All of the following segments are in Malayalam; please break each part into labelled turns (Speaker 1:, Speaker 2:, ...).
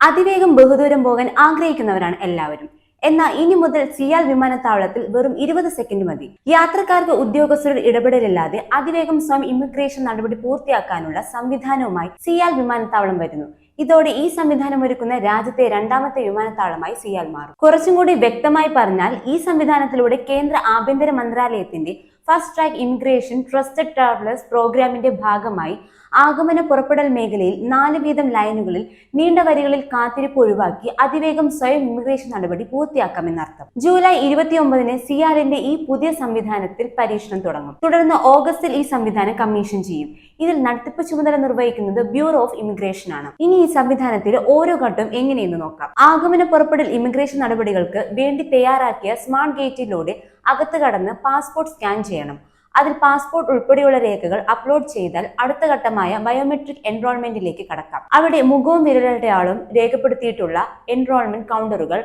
Speaker 1: അതിവേഗം ബഹുദൂരം പോകാൻ ആഗ്രഹിക്കുന്നവരാണ് എല്ലാവരും. എന്നാൽ ഇനി മുതൽ സിയാൽ വിമാനത്താവളത്തിൽ വെറും ഇരുപത് സെക്കൻഡ് മതി. യാത്രക്കാർക്ക് ഉദ്യോഗസ്ഥരുടെ ഇടപെടലില്ലാതെ അതിവേഗം സ്വയം ഇമിഗ്രേഷൻ നടപടി പൂർത്തിയാക്കാനുള്ള സംവിധാനവുമായി സിയാൽ വിമാനത്താവളം വരുന്നു. ഇതോടെ ഈ സംവിധാനം ഒരുക്കുന്ന രാജ്യത്തെ രണ്ടാമത്തെ വിമാനത്താവളമായി സിയാൽ മാറും. കുറച്ചും കൂടി വ്യക്തമായി പറഞ്ഞാൽ ഈ സംവിധാനത്തിലൂടെ കേന്ദ്ര ആഭ്യന്തര മന്ത്രാലയത്തിന്റെ fast track immigration trusted travellers പ്രോഗ്രാമിന്റെ ഭാഗമായി ആഗമന പുറപ്പെടൽ മേഖലയിൽ നാല് വീതം ലൈനുകളിൽ നീണ്ട വരികളിൽ കാത്തിരിപ്പ് ഒഴിവാക്കി അതിവേഗം സ്വയം ഇമിഗ്രേഷൻ നടപടി പൂർത്തിയാക്കാമെന്നർത്ഥം. ജൂലൈ ഇരുപത്തിയൊമ്പതിന് സിആറിന്റെ ഈ പുതിയ സംവിധാനത്തിൽ പരീക്ഷണം തുടങ്ങും. തുടർന്ന് ഓഗസ്റ്റിൽ ഈ സംവിധാനം കമ്മീഷൻ ചെയ്യും. ഇതിൽ നടത്തിപ്പ് ചുമതല നിർവഹിക്കുന്നത് ബ്യൂറോ ഓഫ് ഇമിഗ്രേഷൻ ആണ്. ഇനി ഈ സംവിധാനത്തിൽ ഓരോ ഘട്ടം എങ്ങനെയെന്ന് നോക്കാം. ആഗമന പുറപ്പെടൽ ഇമിഗ്രേഷൻ നടപടികൾക്ക് വേണ്ടി തയ്യാറാക്കിയ സ്മാർട്ട് ഗേറ്റിലൂടെ അകത്ത് കടന്ന് പാസ്പോർട്ട് സ്കാൻ ചെയ്യണം. അതിൽ പാസ്പോർട്ട് ഉൾപ്പെടെയുള്ള രേഖകൾ അപ്ലോഡ് ചെയ്താൽ അടുത്ത ഘട്ടമായ ബയോമെട്രിക് എൻറോൾമെന്റിലേക്ക് കടക്കാം. അവിടെ മുഖവും വിരലടയാളും രേഖപ്പെടുത്തിയിട്ടുള്ള എൻറോൾമെന്റ് കൗണ്ടറുകൾ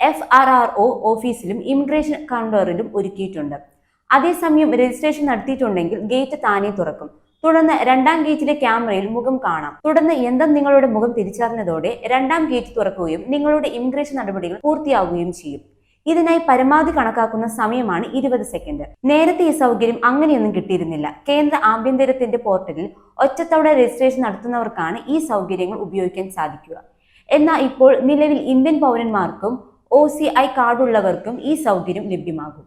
Speaker 1: എഫ് ആർ ആർ ഒ ഓഫീസിലും ഇമിഗ്രേഷൻ കൗണ്ടറിലും ഒരുക്കിയിട്ടുണ്ട്. അതേസമയം രജിസ്ട്രേഷൻ നടത്തിയിട്ടുണ്ടെങ്കിൽ ഗേറ്റ് താനെ തുറക്കും. തുടർന്ന് രണ്ടാം ഗേറ്റിലെ ക്യാമറയിൽ മുഖം കാണാം. തുടർന്ന് യന്ത്രം നിങ്ങളുടെ മുഖം തിരിച്ചറിഞ്ഞതോടെ രണ്ടാം ഗേറ്റ് തുറക്കുകയും നിങ്ങളുടെ ഇമിഗ്രേഷൻ നടപടികൾ പൂർത്തിയാവുകയും ചെയ്യും. ഇതിനായി പരമാവധി കണക്കാക്കുന്ന സമയമാണ് ഇരുപത് സെക്കൻഡ് നേരത്തെ ഈ സൗകര്യം അങ്ങനെയൊന്നും കിട്ടിയിരുന്നില്ല. കേന്ദ്ര ആഭ്യന്തരത്തിന്റെ പോർട്ടലിൽ ഒറ്റത്തവണ രജിസ്ട്രേഷൻ നടത്തുന്നവർക്കാണ് ഈ സൗകര്യങ്ങൾ ഉപയോഗിക്കാൻ സാധിക്കുക. എന്നാൽ ഇപ്പോൾ നിലവിൽ ഇന്ത്യൻ പൗരന്മാർക്കും ഒ സി ഐ കാർഡുള്ളവർക്കും ഈ സൗകര്യം ലഭ്യമാകും.